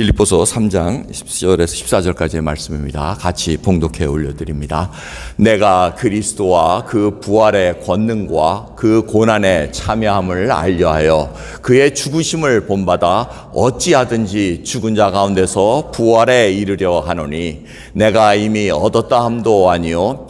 빌립보서 3장 10절에서 14절까지의 말씀입니다. 같이 봉독해 올려드립니다. 내가 그리스도와 그 부활의 권능과 그 고난의 참여함을 알려하여 그의 죽으심을 본받아 어찌하든지 죽은 자 가운데서 부활에 이르려 하노니 내가 이미 얻었다 함도 아니요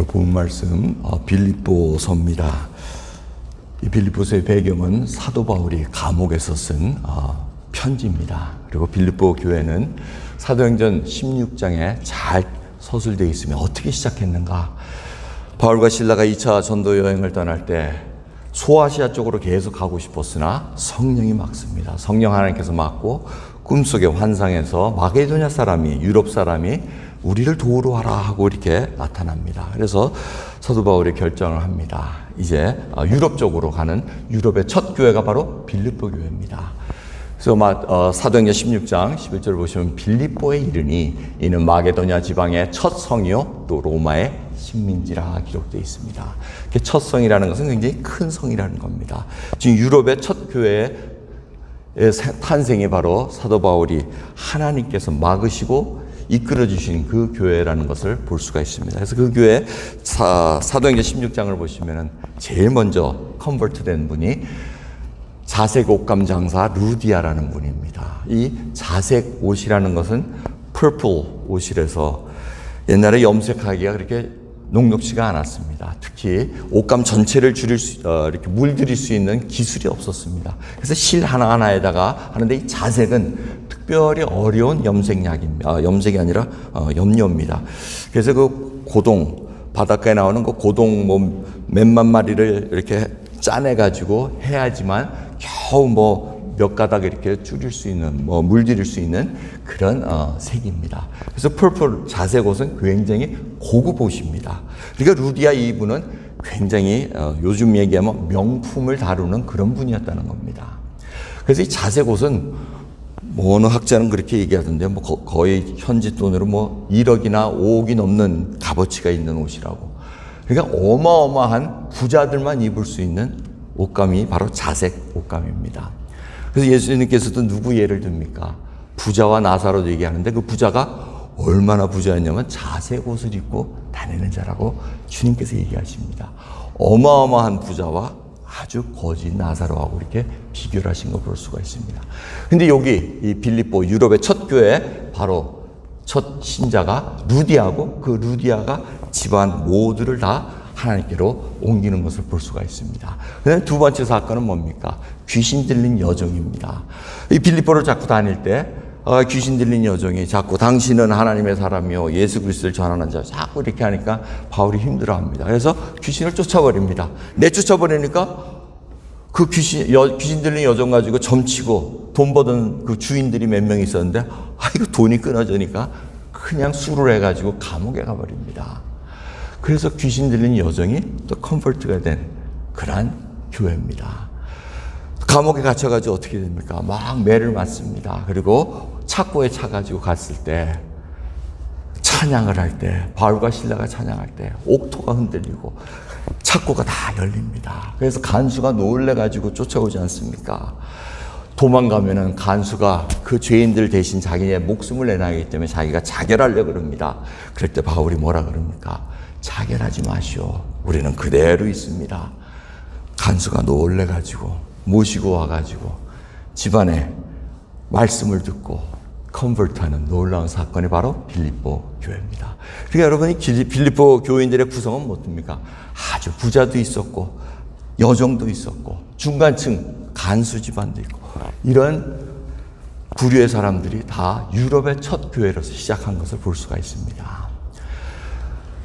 오늘 본 말씀 어, 빌립보서입니다. 이 빌립보서의 배경은 사도 바울이 감옥에서 쓴 어, 편지입니다. 그리고 빌립보 교회는 사도행전 16장에 잘 서술되어 있으며 어떻게 시작했는가? 바울과 신라가 2차 전도 여행을 떠날 때 소아시아 쪽으로 계속 가고 싶었으나 성령이 막습니다. 성령 하나님께서 막고 꿈속의 환상에서 마게도냐 사람이 유럽 사람이 우리를 도우러 와라 하고 이렇게 나타납니다. 그래서 사도 바울이 결정을 합니다. 이제 유럽 쪽으로 가는 유럽의 첫 교회가 바로 빌립보 교회입니다. 그래서 어, 사도행전 16장 11절 보시면 빌립보에 이르니 이는 마게도냐 지방의 첫 성이요 또 로마의 식민지라 기록되어 있습니다. 첫 성이라는 것은 굉장히 큰 성이라는 겁니다. 지금 유럽의 첫 교회의 탄생이 바로 사도 바울이 하나님께서 막으시고 이끌어 주신 그 교회라는 것을 볼 수가 있습니다. 그래서 그 교회 사, 사도행전 16장을 보시면은 제일 먼저 컨버트 된 분이 자색 옷감 장사 루디아라는 분입니다. 이 자색 옷이라는 것은 purple 옷이라서 옛날에 염색하기가 그렇게 녹록지가 않았습니다. 특히 옷감 전체를 줄일 수, 어, 이렇게 물들일 수 있는 기술이 없었습니다. 그래서 실 하나하나에다가 하는데 이 자색은 특별히 어려운 염색약입니다. 아, 염색이 아니라 어, 염료입니다. 그래서 그 고동, 바닷가에 나오는 그 고동 뭐 몇만 마리를 이렇게 짜내가지고 해야지만 겨우 뭐 몇 가닥 이렇게 줄일 수 있는, 뭐 물들일 수 있는 그런 어, 색입니다. 그래서 펄펄 자색 옷은 굉장히 고급 옷입니다. 그러니까 루디아 이분은 굉장히 어, 요즘 얘기하면 명품을 다루는 그런 분이었다는 겁니다. 그래서 이 자색 옷은 뭐 어느 학자는 그렇게 얘기하던데 뭐 거의 현지 돈으로 뭐 1억이나 5억이 넘는 값어치가 있는 옷이라고. 그러니까 어마어마한 부자들만 입을 수 있는 옷감이 바로 자색 옷감입니다. 그래서 예수님께서도 누구 예를 듭니까? 부자와 나사로 얘기하는데 그 부자가 얼마나 부자였냐면 자색 옷을 입고 다니는 자라고 주님께서 얘기하십니다. 어마어마한 부자와 아주 거짓 나사로하고 이렇게 비교를 하신 거 볼 수가 있습니다. 근데 여기 이 빌립보 유럽의 첫 교회 바로 첫 신자가 루디아고 그 루디아가 집안 모두를 다 하나님께로 옮기는 것을 볼 수가 있습니다. 그다음에 두 번째 사건은 뭡니까? 귀신 들린 여정입니다. 이 빌립보를 자꾸 다닐 때 어, 귀신 들린 여정이 자꾸 당신은 하나님의 사람이요 예수 그리스도를 전하는 자 자꾸 이렇게 하니까 바울이 힘들어합니다. 그래서 귀신을 쫓아버립니다. 내쫓아버리니까 그 귀신 여, 귀신 들린 여정 가지고 점치고 돈 버는 그 주인들이 몇 명 있었는데 아 이거 돈이 끊어지니까 그냥 술을 해가지고 감옥에 가버립니다. 그래서 귀신 들린 여정이 또 컨버트가 된 그러한 교회입니다. 감옥에 갇혀가지고 어떻게 됩니까? 막 매를 맞습니다. 그리고 착고에 차가지고 갔을 때 찬양을 할 때, 바울과 신라가 찬양할 때 옥토가 흔들리고 착고가 다 열립니다. 그래서 간수가 놀래가지고 쫓아오지 않습니까? 도망가면은 간수가 그 죄인들 대신 자기의 목숨을 내놔야기 때문에 자기가 자결하려 그럽니다. 그럴 때 바울이 뭐라 그럽니까? 자결하지 마시오. 우리는 그대로 있습니다. 간수가 놀래가지고 모시고 와가지고 집안에 말씀을 듣고 컨버트하는 놀라운 사건이 바로 빌립보 교회입니다. 그러니까 여러분이 빌립보 교인들의 구성은 뭡니까? 아주 부자도 있었고 여정도 있었고 중간층 간수 집안도 있고 이런 부류의 사람들이 다 유럽의 첫 교회로서 시작한 것을 볼 수가 있습니다.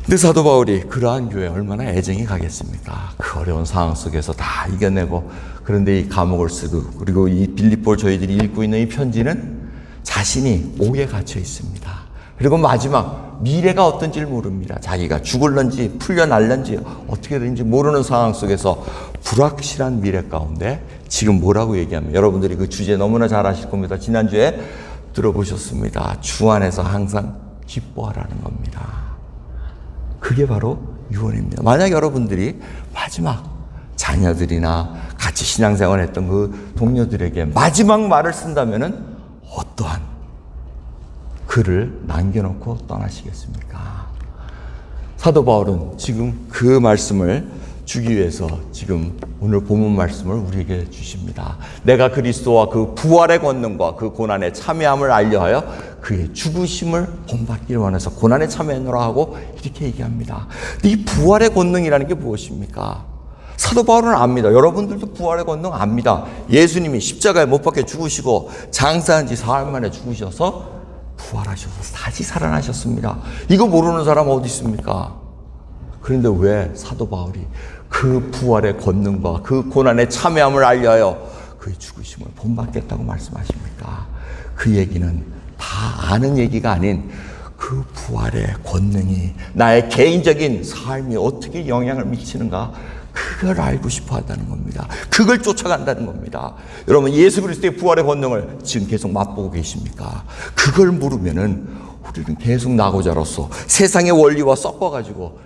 근데 사도 바울이 그러한 교회에 얼마나 애정이 가겠습니까? 그 어려운 상황 속에서 다 이겨내고 그런데 이 감옥을 쓰고 그리고 이 빌립보 저희들이 읽고 있는 이 편지는 자신이 옥에 갇혀 있습니다. 그리고 마지막 미래가 어떤지를 모릅니다. 자기가 죽을런지 풀려날런지 어떻게 되는지 모르는 상황 속에서 불확실한 미래 가운데 지금 뭐라고 얘기하면 여러분들이 그 주제 너무나 잘 아실 겁니다. 지난주에 들어보셨습니다. 주 안에서 항상 기뻐하라는 겁니다. 그게 바로 유언입니다. 만약 여러분들이 마지막 자녀들이나 같이 신앙생활 했던 그 동료들에게 마지막 말을 쓴다면은 어떠한 글을 남겨놓고 떠나시겠습니까? 사도 바울은 지금 그 말씀을 주기 위해서 지금 오늘 본문 말씀을 우리에게 주십니다. 내가 그리스도와 그 부활의 권능과 그 고난에 참여함을 알려하여 그의 죽으심을 본받기를 원해서 고난에 참여하노라 하고 이렇게 얘기합니다. 이 부활의 권능이라는 게 무엇입니까? 사도 바울은 압니다. 여러분들도 부활의 권능 압니다. 예수님이 십자가에 못 박혀 죽으시고 장사한 지 사흘 만에 죽으셔서 부활하셔서 다시 살아나셨습니다. 이거 모르는 사람 어디 있습니까? 그런데 왜 사도 바울이 그 부활의 권능과 그 고난의 참여함을 알려하여 그의 죽으심을 본받겠다고 말씀하십니까? 그 얘기는 다 아는 얘기가 아닌 그 부활의 권능이 나의 개인적인 삶이 어떻게 영향을 미치는가 그걸 알고 싶어 한다는 겁니다. 그걸 쫓아간다는 겁니다. 여러분 예수 그리스도의 부활의 권능을 지금 계속 맛보고 계십니까? 그걸 모르면은 우리는 계속 나고자로서 세상의 원리와 섞어 가지고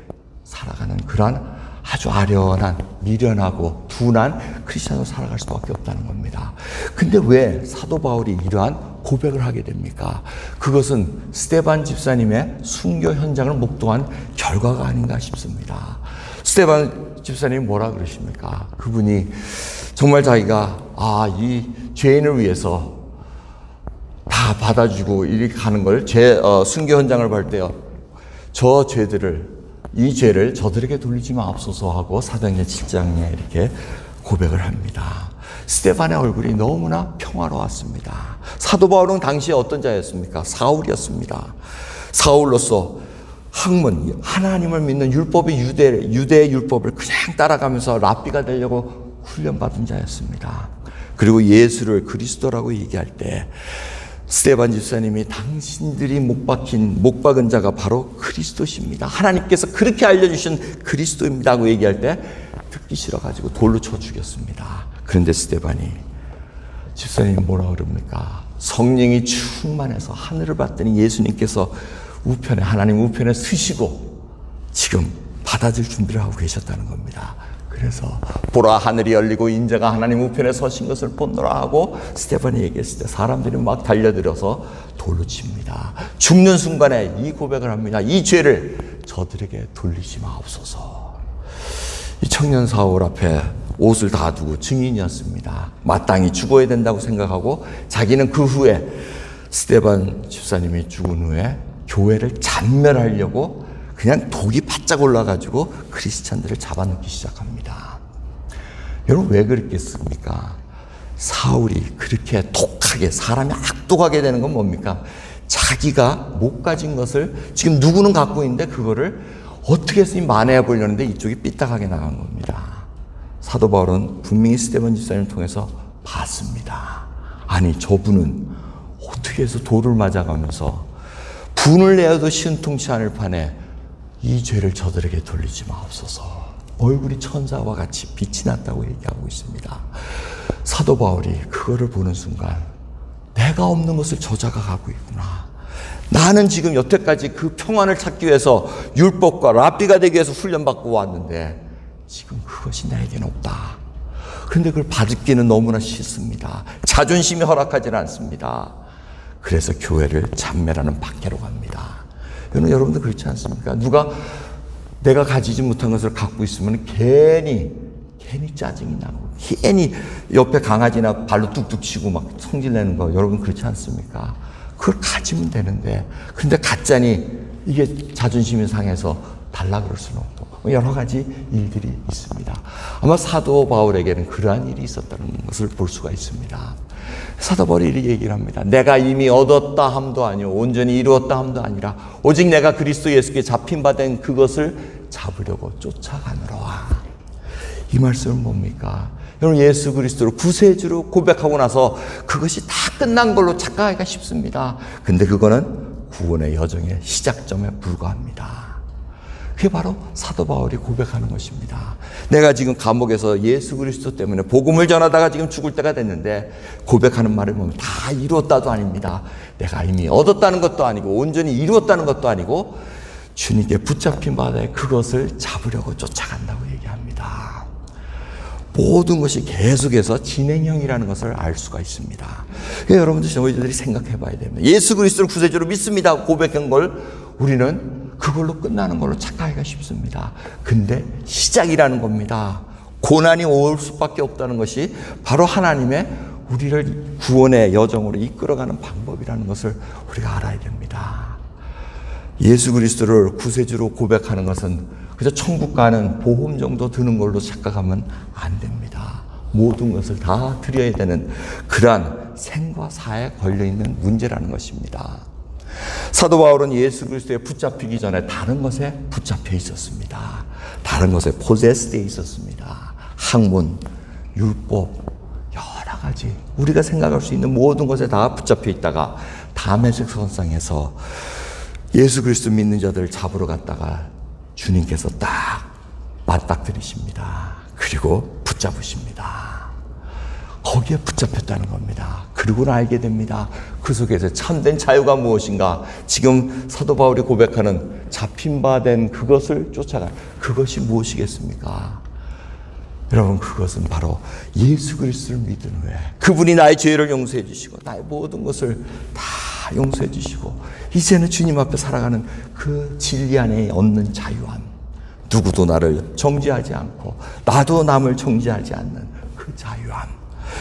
살아가는 그러한 아주 아련한 미련하고 둔한 크리스천으로 살아갈 수밖에 없다는 겁니다. 근데 왜 사도 바울이 이러한 고백을 하게 됩니까? 그것은 스테반 집사님의 순교 현장을 목도한 결과가 아닌가 싶습니다. 스테반 집사님이 뭐라 그러십니까? 그분이 정말 자기가 아, 이 죄인을 위해서 다 받아주고 이렇게 가는 걸 제 어, 순교 현장을 볼 때요. 저 죄들을 이 죄를 저들에게 돌리지 마옵소서 하고 사도행전 7장에 이렇게 고백을 합니다. 스테반의 얼굴이 너무나 평화로웠습니다. 사도 바울은 당시에 어떤 자였습니까? 사울이었습니다. 사울로서 학문, 하나님을 믿는 율법의 유대, 유대의 율법을 그냥 따라가면서 랍비가 되려고 훈련받은 자였습니다. 그리고 예수를 그리스도라고 얘기할 때 스테반 집사님이 당신들이 못 박힌 못 박은 자가 바로 그리스도십니다. 하나님께서 그렇게 알려주신 그리스도입니다 하고 얘기할 때 듣기 싫어가지고 돌로 쳐 죽였습니다. 그런데 스테반이 집사님이 뭐라 그럽니까? 성령이 충만해서 하늘을 봤더니 예수님께서 우편에 하나님 우편에 서시고 지금 받아줄 준비를 하고 계셨다는 겁니다. 그래서 보라 하늘이 열리고 인자가 하나님 우편에 서신 것을 본노라 하고 스테반이 얘기했을 때 사람들이 막 달려들어서 돌로 칩니다. 죽는 순간에 이 고백을 합니다. 이 죄를 저들에게 돌리지 마옵소서. 이 청년 사울 앞에 옷을 다 두고 증인이었습니다. 마땅히 죽어야 된다고 생각하고 자기는 그 후에 스테반 집사님이 죽은 후에 교회를 잔멸하려고 그냥 독이 바짝 올라가지고 크리스찬들을 잡아놓기 시작합니다. 여러분 왜 그랬겠습니까? 사울이 그렇게 독하게 사람이 악독하게 되는 건 뭡니까? 자기가 못 가진 것을 지금 누구는 갖고 있는데 그거를 어떻게 해서 만회해 보려는데 이쪽이 삐딱하게 나간 겁니다. 사도 바울은 분명히 스테반 집사님을 통해서 봤습니다. 아니 저분은 어떻게 해서 돌을 맞아가면서 분을 내어도 신통치 않을 판에 이 죄를 저들에게 돌리지 마옵소서. 얼굴이 천사와 같이 빛이 났다고 얘기하고 있습니다. 사도 바울이 그거를 보는 순간 내가 없는 것을 저자가 가고 있구나. 나는 지금 여태까지 그 평안을 찾기 위해서 율법과 랍비가 되기 위해서 훈련받고 왔는데 지금 그것이 나에게는 없다. 그런데 그걸 받기는 너무나 싫습니다. 자존심이 허락하지는 않습니다. 그래서 교회를 잔멸하는 박해로 갑니다. 여러분, 여러분도 그렇지 않습니까? 누가 내가 가지지 못한 것을 갖고 있으면 괜히, 괜히 짜증이 나고, 괜히 옆에 강아지나 발로 뚝뚝 치고 막 성질내는 거, 여러분 그렇지 않습니까? 그걸 가지면 되는데, 근데 가짜니 이게 자존심이 상해서 달라 그럴 수는 없고, 여러 가지 일들이 있습니다. 아마 사도 바울에게는 그러한 일이 있었다는 것을 볼 수가 있습니다. 사도 바울이 얘기를 합니다. 내가 이미 얻었다 함도 아니요 온전히 이루었다 함도 아니라 오직 내가 그리스도 예수께 잡힌 바 된 그것을 잡으려고 쫓아가느라. 이 말씀은 뭡니까? 여러분 예수 그리스도를 구세주로 고백하고 나서 그것이 다 끝난 걸로 착각하기가 쉽습니다. 근데 그거는 구원의 여정의 시작점에 불과합니다. 그게 바로 사도 바울이 고백하는 것입니다. 내가 지금 감옥에서 예수 그리스도 때문에 복음을 전하다가 지금 죽을 때가 됐는데 고백하는 말을 보면 다 이루었다도 아닙니다. 내가 이미 얻었다는 것도 아니고 온전히 이루었다는 것도 아니고 주님께 붙잡힌 바다에 그것을 잡으려고 쫓아간다고 얘기합니다. 모든 것이 계속해서 진행형이라는 것을 알 수가 있습니다. 여러분들 저희들이 생각해 봐야 됩니다. 예수 그리스도를 구세주로 믿습니다. 고백한 걸 우리는 그걸로 끝나는 걸로 착각하기가 쉽습니다. 근데 시작이라는 겁니다. 고난이 올 수밖에 없다는 것이 바로 하나님의 우리를 구원의 여정으로 이끌어가는 방법이라는 것을 우리가 알아야 됩니다. 예수 그리스도를 구세주로 고백하는 것은 그저 천국 가는 보험 정도 드는 걸로 착각하면 안 됩니다. 모든 것을 다 드려야 되는 그러한 생과 사에 걸려 있는 문제라는 것입니다. 사도 바울은 예수 그리스도에 붙잡히기 전에 다른 것에 붙잡혀 있었습니다. 다른 것에 포제스되어 있었습니다. 학문, 율법, 여러 가지 우리가 생각할 수 있는 모든 것에 다 붙잡혀 있다가 담에색 선상에서 예수 그리스도 믿는 자들 잡으러 갔다가 주님께서 딱 맞닥뜨리십니다. 그리고 붙잡으십니다. 거기에 붙잡혔다는 겁니다. 그리고는 알게 됩니다. 그 속에서 참된 자유가 무엇인가? 지금 사도 바울이 고백하는 잡힌 바 된 그것을 쫓아가 그것이 무엇이겠습니까? 여러분 그것은 바로 예수 그리스도를 믿은 후에 그분이 나의 죄를 용서해 주시고 나의 모든 것을 다 용서해 주시고 이제는 주님 앞에 살아가는 그 진리 안에 얻는 자유함 누구도 나를 정지하지 않고 나도 남을 정지하지 않는 그 자유함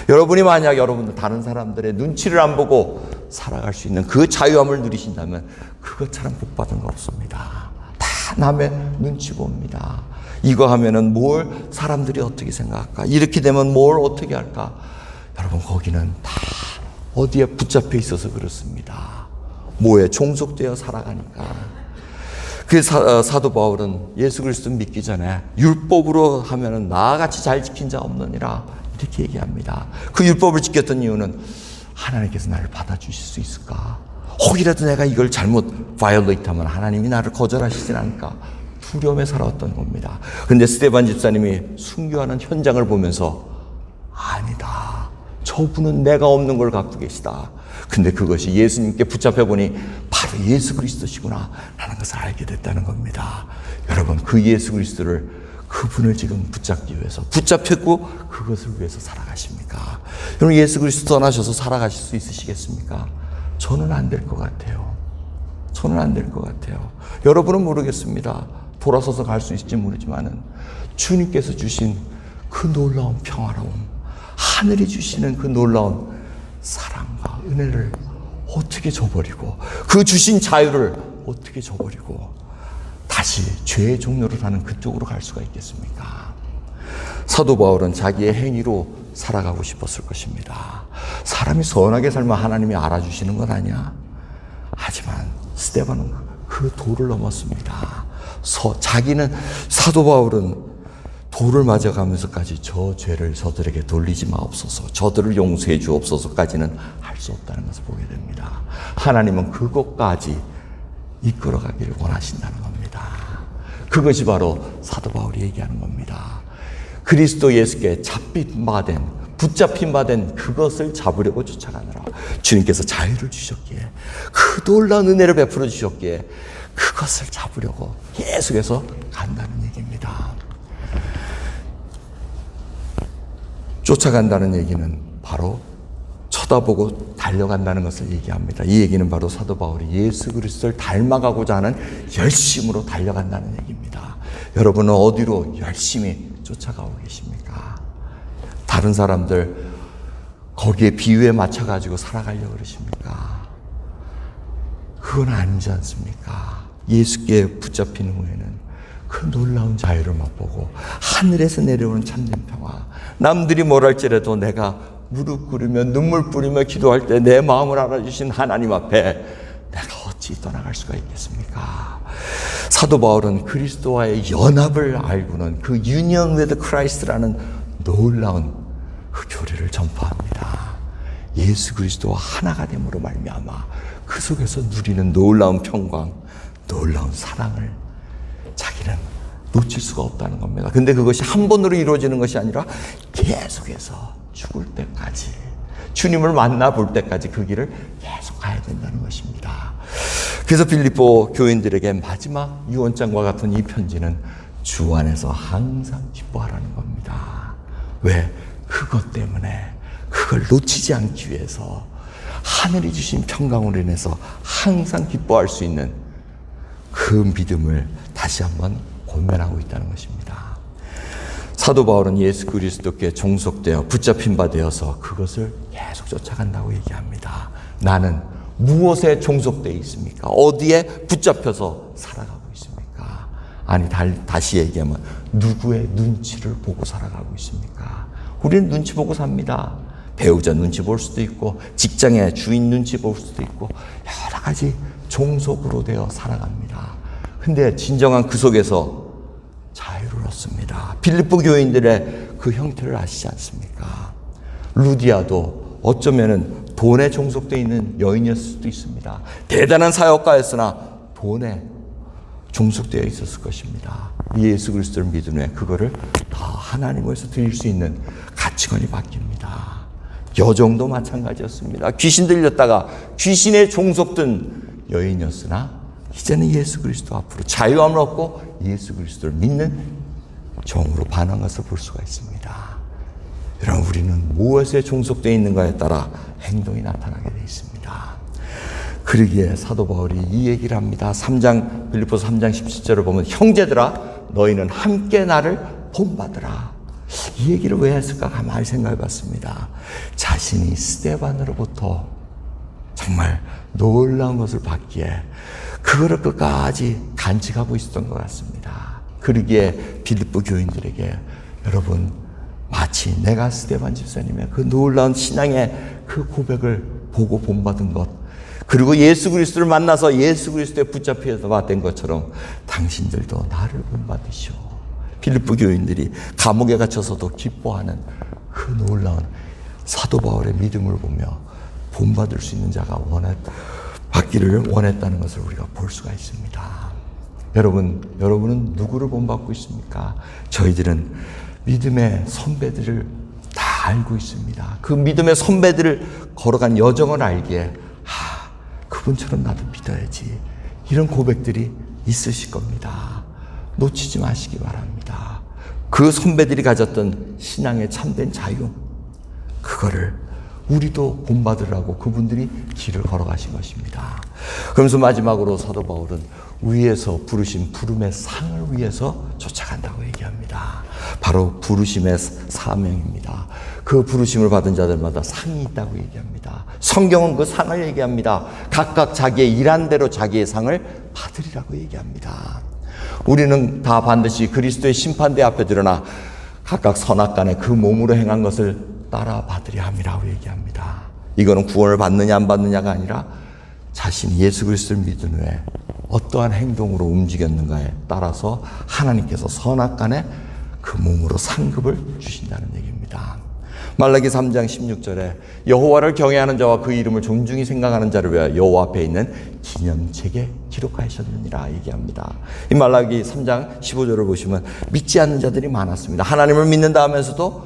여러분이 만약 여러분들 다른 사람들의 눈치를 안 보고 살아갈 수 있는 그 자유함을 누리신다면 그것처럼 복 받은 거 없습니다. 다 남의 눈치 봅니다. 이거 하면은 뭘 사람들이 어떻게 생각할까? 이렇게 되면 뭘 어떻게 할까? 여러분 거기는 다 어디에 붙잡혀 있어서 그렇습니다. 뭐에 종속되어 살아가니까. 그 사, 도 바울은 예수 그리스도 믿기 전에 율법으로 하면은 나같이 잘 지킨 자 없느니라 이렇게 얘기합니다. 그 율법을 지켰던 이유는 하나님께서 나를 받아주실 수 있을까? 혹이라도 내가 이걸 잘못 바이올레이트 하면 하나님이 나를 거절하시진 않을까? 두려움에 살아왔던 겁니다. 근데 스테반 집사님이 순교하는 현장을 보면서 아니다. 저분은 내가 없는 걸 갖고 계시다. 근데 그것이 예수님께 붙잡혀 보니 바로 예수 그리스도시구나 라는 것을 알게 됐다는 겁니다. 여러분 그 예수 그리스도를 그분을 지금 붙잡기 위해서 붙잡혔고 그것을 위해서 살아가십니까? 여러분 예수 그리스도 떠나셔서 살아가실 수 있으시겠습니까? 저는 안 될 것 같아요. 저는 안 될 것 같아요. 여러분은 모르겠습니다. 돌아서서 갈 수 있을지 모르지만은 주님께서 주신 그 놀라운 평화로움, 하늘이 주시는 그 놀라운 사랑과 은혜를 어떻게 저버리고 그 주신 자유를 어떻게 저버리고 다시 죄의 종로로 사는 그쪽으로 갈 수가 있겠습니까? 사도 바울은 자기의 행위로 살아가고 싶었을 것입니다. 사람이 선하게 살면 하나님이 알아주시는 건 아니야. 하지만 스테반은 그 도를 넘었습니다. 서, 자기는 사도 바울은 도를 맞아가면서까지 저 죄를 저들에게 돌리지 마옵소서, 저들을 용서해 주옵소서까지는 할 수 없다는 것을 보게 됩니다. 하나님은 그것까지 이끌어가기를 원하신다는 겁니다. 그것이 바로 사도 바울이 얘기하는 겁니다. 그리스도 예수께 잡힌 바 된, 붙잡힌 바 된 그것을 잡으려고 쫓아가느라 주님께서 자유를 주셨기에 그 놀라운 은혜를 베풀어 주셨기에 그것을 잡으려고 계속해서 간다는 얘기입니다. 쫓아간다는 얘기는 바로 쳐다보고 달려간다는 것을 얘기합니다. 이 얘기는 바로 사도 바울이 예수 그리스도를 닮아가고자 하는 열심으로 달려간다는 얘기입니다. 여러분은 어디로 열심히 쫓아가고 계십니까? 다른 사람들 거기에 비유에 맞춰 가지고 살아가려고 그러십니까? 그건 아니지 않습니까? 예수께 붙잡힌 후에는 그 놀라운 자유를 맛보고 하늘에서 내려오는 참된 평화. 남들이 뭘 할지라도 내가 무릎 꿇으며 눈물 뿌리며 기도할 때 내 마음을 알아주신 하나님 앞에 내가 어찌 떠나갈 수가 있겠습니까? 사도 바울은 그리스도와의 연합을 알고는 그 유니언 웨드 크라이스트라는 놀라운 그 교리를 전파합니다. 예수 그리스도와 하나가 됨으로 말미암아 그 속에서 누리는 놀라운 평강, 놀라운 사랑을 자기는 놓칠 수가 없다는 겁니다. 근데 그것이 한 번으로 이루어지는 것이 아니라 계속해서 죽을 때까지 주님을 만나 볼 때까지 그 길을 계속 가야 된다는 것입니다. 그래서 빌립보 교인들에게 마지막 유언장과 같은 이 편지는 주 안에서 항상 기뻐하라는 겁니다. 왜? 그것 때문에 그걸 놓치지 않기 위해서 하늘이 주신 평강으로 인해서 항상 기뻐할 수 있는 그 믿음을 다시 한번 권면하고 있다는 것입니다. 사도 바울은 예수 그리스도께 종속되어 붙잡힌 바 되어서 그것을 계속 쫓아간다고 얘기합니다. 나는 무엇에 종속되어 있습니까? 어디에 붙잡혀서 살아가고 있습니까? 아니 달- 다시 얘기하면 누구의 눈치를 보고 살아가고 있습니까? 우리는 눈치 보고 삽니다. 배우자 눈치 볼 수도 있고 직장의 주인 눈치 볼 수도 있고 여러 가지 종속으로 되어 살아갑니다. 근데 진정한 그 속에서 얻습니다. 빌립보 교인들의 그 형태를 아시지 않습니까? 루디아도 어쩌면은 돈에 종속되어 있는 여인이었을 수도 있습니다. 대단한 사역가였으나 돈에 종속되어 있었을 것입니다. 예수 그리스도를 믿은 후에 그거를 다 하나님에서 드릴 수 있는 가치관이 바뀝니다. 여정도 마찬가지였습니다. 귀신 들렸다가 귀신에 종속된 여인이었으나 이제는 예수 그리스도 앞으로 자유함을 얻고 예수 그리스도를 믿는 종으로 반한 것을 볼 수가 있습니다. 여러분 우리는 무엇에 종속되어 있는가에 따라 행동이 나타나게 되어 있습니다. 그러기에 사도 바울이 이 얘기를 합니다. 3장 빌립보서 3장 17절을 보면 형제들아 너희는 함께 나를 본받으라. 이 얘기를 왜 했을까 가만히 생각해 봤습니다. 자신이 스테반으로부터 정말 놀라운 것을 받기에 그거를 끝까지 간직하고 있었던 것 같습니다. 그러기에 빌립보 교인들에게 여러분 마치 내가 스테반 집사님의 그 놀라운 신앙의 그 고백을 보고 본받은 것 그리고 예수 그리스도를 만나서 예수 그리스도에 붙잡혀서 된 것처럼 당신들도 나를 본받으시오. 빌립보 교인들이 감옥에 갇혀서도 기뻐하는 그 놀라운 사도 바울의 믿음을 보며 본받을 수 있는 자가 원했, 받기를 원했다는 것을 우리가 볼 수가 있습니다. 여러분, 여러분은 누구를 본받고 있습니까? 저희들은 믿음의 선배들을 다 알고 있습니다. 그 믿음의 선배들을 걸어간 여정을 알기에, 하, 그분처럼 나도 믿어야지. 이런 고백들이 있으실 겁니다. 놓치지 마시기 바랍니다. 그 선배들이 가졌던 신앙의 참된 자유, 그거를 우리도 본받으라고 그분들이 길을 걸어가신 것입니다. 그러면서 마지막으로 사도 바울은 위에서 부르신 부름의 상을 위해서 쫓아간다고 얘기합니다. 바로 부르심의 사명입니다. 그 부르심을 받은 자들마다 상이 있다고 얘기합니다. 성경은 그 상을 얘기합니다. 각각 자기의 일한 대로 자기의 상을 받으리라고 얘기합니다. 우리는 다 반드시 그리스도의 심판대 앞에 드러나 각각 선악간에 그 몸으로 행한 것을 따라 받으려 함이라고 얘기합니다. 이거는 구원을 받느냐 안 받느냐가 아니라 자신이 예수 그리스도를 믿은 후에 어떠한 행동으로 움직였는가에 따라서 하나님께서 선악간에 그 몸으로 상급을 주신다는 얘기입니다. 말라기 3장 16절에 여호와를 경외하는 자와 그 이름을 존중히 생각하는 자를 위하여 여호와 앞에 있는 기념책에 기록하셨느니라 얘기합니다. 이 말라기 3장 15절을 보시면 믿지 않는 자들이 많았습니다. 하나님을 믿는다 하면서도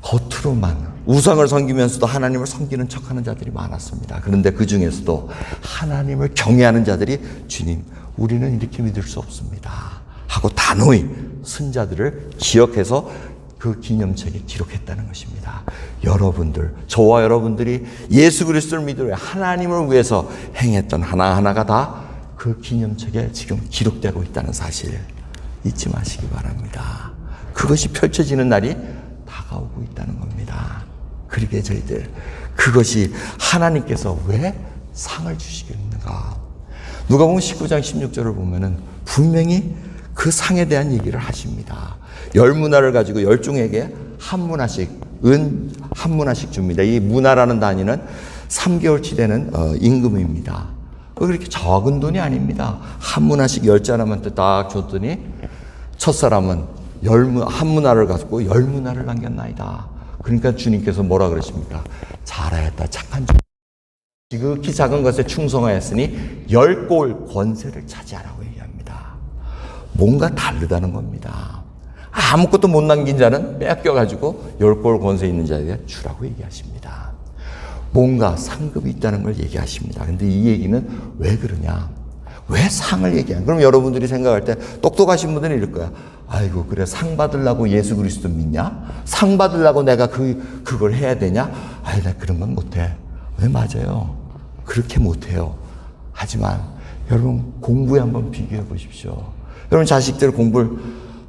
겉으로만 우상을 섬기면서도 하나님을 섬기는 척하는 자들이 많았습니다. 그런데 그 중에서도 하나님을 경외하는 자들이 주님, 우리는 이렇게 믿을 수 없습니다. 하고 단호히 순자들을 기억해서 그 기념책에 기록했다는 것입니다. 여러분들, 저와 여러분들이 예수 그리스도를 믿으려 하나님을 위해서 행했던 하나하나가 다 그 기념책에 지금 기록되고 있다는 사실 잊지 마시기 바랍니다. 그것이 펼쳐지는 날이 다가오고 있다는 겁니다. 그러게 저희들 그것이 하나님께서 왜 상을 주시겠는가? 누가 보면 19장 16절을 보면은 분명히 그 상에 대한 얘기를 하십니다. 열 문화를 가지고 열 종에게 한 문화씩 은 한 문화씩 줍니다. 이 문화라는 단위는 3개월치 되는 어, 임금입니다. 그렇게 적은 돈이 아닙니다. 한 문화씩 열 사람한테 딱 줬더니 첫 사람은 열 문- 한 문화를 갖고 열 문화를 남겼나이다. 그러니까 주님께서 뭐라 그러십니까? 잘하였다. 착한 종. 지극히 작은 것에 충성하였으니 열 골 권세를 차지하라고 얘기합니다. 뭔가 다르다는 겁니다. 아무것도 못 남긴 자는 빼앗겨가지고 열 골 권세 있는 자에게 주라고 얘기하십니다. 뭔가 상급이 있다는 걸 얘기하십니다. 근데 이 얘기는 왜 그러냐? 왜 상을 얘기하냐? 그럼 여러분들이 생각할 때 똑똑하신 분들은 이럴 거야. 아이고, 그래. 상 받으려고 예수 그리스도 믿냐? 상 받으려고 내가 그, 그걸 해야 되냐? 아이, 나 그런 건 못해. 왜 맞아요? 그렇게 못해요. 하지만 여러분 공부에 한번 비교해 보십시오. 여러분 자식들 공부를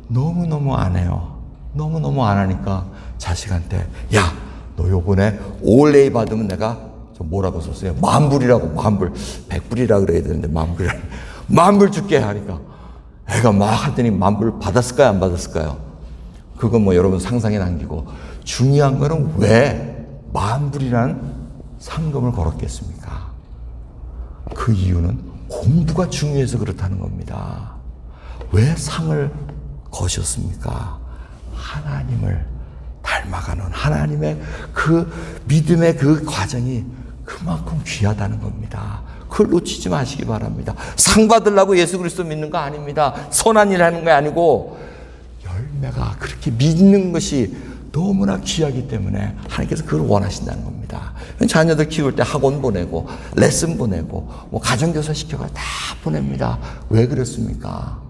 너무 너무 안 해요. 너무 너무 안 하니까 자식한테 야, 너 요번에 올레이 받으면 내가 저 뭐라고 썼어요? 만불이라고 만불. 백불이라 그래야 되는데 만불. 만불 줄게 하니까 애가 막 하더니 만불 받았을까요? 안 받았을까요? 그건 뭐 여러분 상상에 남기고 중요한 거는 왜 만불이라는 상금을 걸었겠습니까? 그 이유는 공부가 중요해서 그렇다는 겁니다. 왜 상을 거셨습니까? 하나님을 닮아가는 하나님의 그 믿음의 그 과정이 그만큼 귀하다는 겁니다. 그걸 놓치지 마시기 바랍니다. 상 받으려고 예수 그리스도 믿는 거 아닙니다. 선한 일 하는 거 아니고 열매가 그렇게 믿는 것이 너무나 귀하기 때문에 하나님께서 그걸 원하신다는 겁니다. 자녀들 키울 때 학원 보내고 레슨 보내고 뭐 가정교사 시켜가 다 보냅니다. 왜 그렇습니까?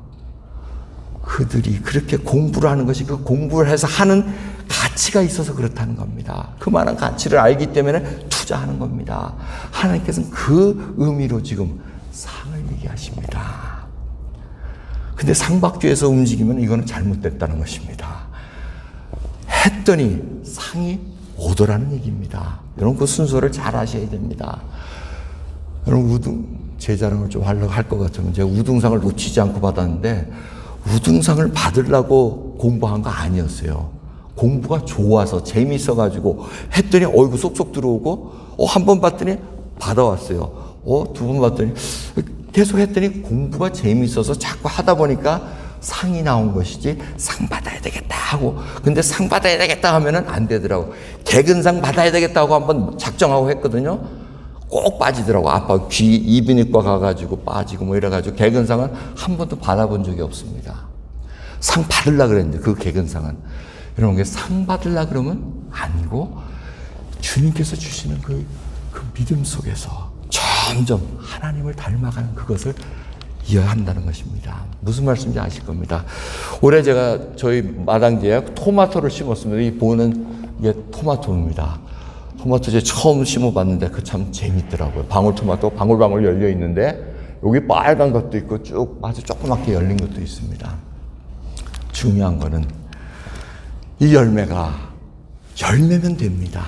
그들이 그렇게 공부를 하는 것이 그 공부를 해서 하는 가치가 있어서 그렇다는 겁니다. 그만한 가치를 알기 때문에 투자하는 겁니다. 하나님께서는 그 의미로 지금 상을 얘기하십니다. 근데 상박주에서 움직이면 이거는 잘못됐다는 것입니다. 했더니 상이 오더라는 얘기입니다. 여러분 그 순서를 잘 아셔야 됩니다. 여러분 우등 제 자랑을 좀 하려고 할 것 같으면 제가 우등상을 놓치지 않고 받았는데 우등상을 받으려고 공부한 거 아니었어요. 공부가 좋아서 재미있어 가지고 했더니 어이구 쏙쏙 들어오고 어 한 번 봤더니 받아왔어요. 어 두 번 봤더니 계속 했더니 공부가 재미있어서 자꾸 하다 보니까 상이 나온 것이지 상 받아야 되겠다 하고 근데 상 받아야 되겠다 하면은 안 되더라고. 개근상 받아야 되겠다고 한번 작정하고 했거든요. 꼭 빠지더라고. 아빠 귀 이비인후과 가가지고 빠지고 뭐 이래가지고 개근상은 한 번도 받아본 적이 없습니다. 상 받으려 그랬는데 그 개근상은 여러분 그상 받으려 그러면 아니고 주님께서 주시는 그, 그 믿음 속에서 점점 하나님을 닮아가는 그것을 이어야 한다는 것입니다. 무슨 말씀인지 아실 겁니다. 올해 제가 저희 마당지에 토마토를 심었습니다. 이 보는 이게 토마토입니다. 토마토 제 처음 심어봤는데 그 참 재밌더라고요. 방울토마토 방울방울 열려 있는데 여기 빨간 것도 있고 쭉 아주 조그맣게 열린 것도 있습니다. 중요한 거는 이 열매가 열매면 됩니다.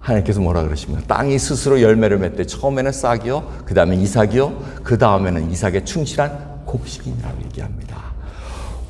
하나님께서 뭐라 그러십니까? 땅이 스스로 열매를 맺되 처음에는 싹이요, 그 다음에 이삭이요, 그 다음에는 이삭에 충실한 곡식이라고 얘기합니다.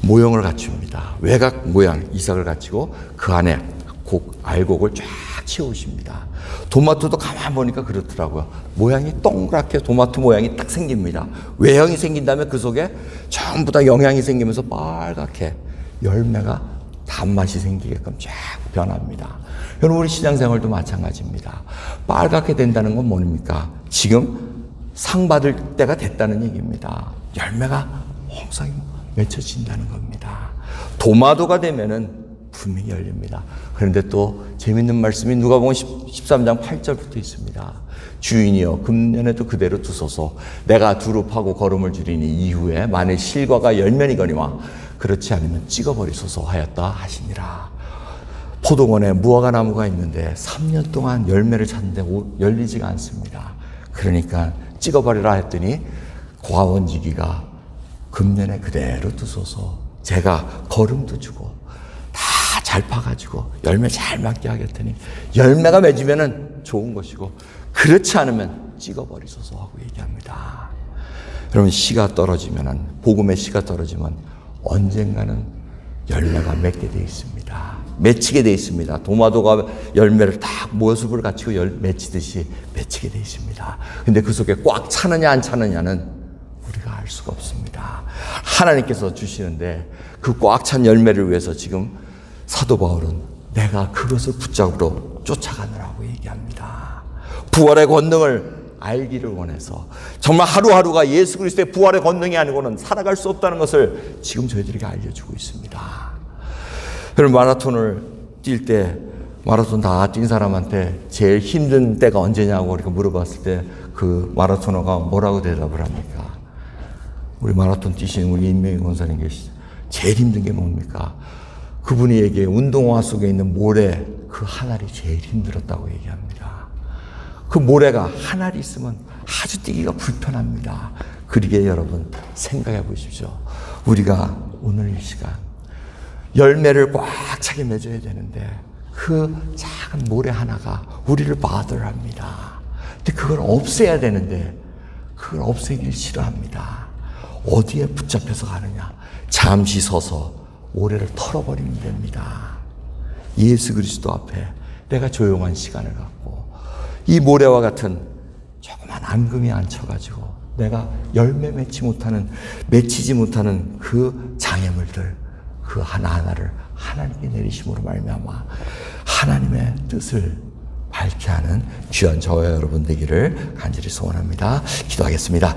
모형을 갖춥니다. 외곽 모양 이삭을 갖추고 그 안에 곡 알곡을 쫙 채우십니다. 토마토도 가만 보니까 그렇더라고요. 모양이 동그랗게 토마토 모양이 딱 생깁니다. 외형이 생긴 다음에 그 속에 전부 다 영양이 생기면서 빨갛게 열매가 단맛이 생기게끔 쫙 변합니다. 여러분 우리 시장 생활도 마찬가지입니다. 빨갛게 된다는 건 뭡니까? 지금 상 받을 때가 됐다는 얘기입니다. 열매가 홍성이 맺혀진다는 겁니다. 도마도가 되면은 분명히 열립니다. 그런데 또 재밌는 말씀이 누가복음 13장 8절부터 있습니다. 주인이여 금년에도 그대로 두소서 내가 두릅하고 걸음을 줄이니 이후에 만일 실과가 열면이거니와 그렇지 않으면 찍어버리소서 하였다 하시니라. 포도원에 무화과 나무가 있는데 3년 동안 열매를 찾는데 오- 열리지가 않습니다. 그러니까 찍어버리라 했더니 고아원지기가 금년에 그대로 두소서 제가 걸음도 주고 다 잘 파가지고 열매 잘 맺게 하겠더니 열매가 맺으면 좋은 것이고 그렇지 않으면 찍어버리소서 하고 얘기합니다. 여러분 씨가 떨어지면은 복음의 씨가 떨어지면 언젠가는 열매가 맺게 돼 있습니다. 맺히게 돼 있습니다. 도마도가 열매를 딱 모습을 갖추고 열, 맺히듯이 맺히게 돼 있습니다. 근데 그 속에 꽉 차느냐 안 차느냐는 우리가 알 수가 없습니다. 하나님께서 주시는데 그 꽉 찬 열매를 위해서 지금 사도 바울은 내가 그것을 붙잡으러 쫓아가느라고 얘기합니다. 부활의 권능을 알기를 원해서 정말 하루하루가 예수 그리스도의 부활의 권능이 아니고는 살아갈 수 없다는 것을 지금 저희들에게 알려주고 있습니다. 그럼 마라톤을 뛸 때 마라톤 다 뛴 사람한테 제일 힘든 때가 언제냐고 이렇게 물어봤을 때 그 마라토너가 뭐라고 대답을 합니까? 우리 마라톤 뛰시는 우리 인명희 권사님 계시죠. 제일 힘든 게 뭡니까? 얘기해 운동화 속에 있는 모래 그 하나리 제일 힘들었다고 얘기합니다. 그 모래가 하나리 있으면 아주 뛰기가 불편합니다. 그러게 여러분 생각해 보십시오. 우리가 오늘 이 시간 열매를 꽉 차게 맺어야 되는데 그 작은 모래 하나가 우리를 바들합니다. 근데 그걸 없애야 되는데 그걸 없애길 싫어합니다. 어디에 붙잡혀서 가느냐? 잠시 서서 모래를 털어버리면 됩니다. 예수 그리스도 앞에 내가 조용한 시간을 갖고 이 모래와 같은 조그만 앙금이 앉혀가지고 내가 열매 맺지 못하는 맺히지 못하는 그 장애물들 그 하나하나를 하나님께 내리심으로 말미암아 하나님의 뜻을 밝게 하는 귀한 저와 여러분 되기를 간절히 소원합니다. 기도하겠습니다.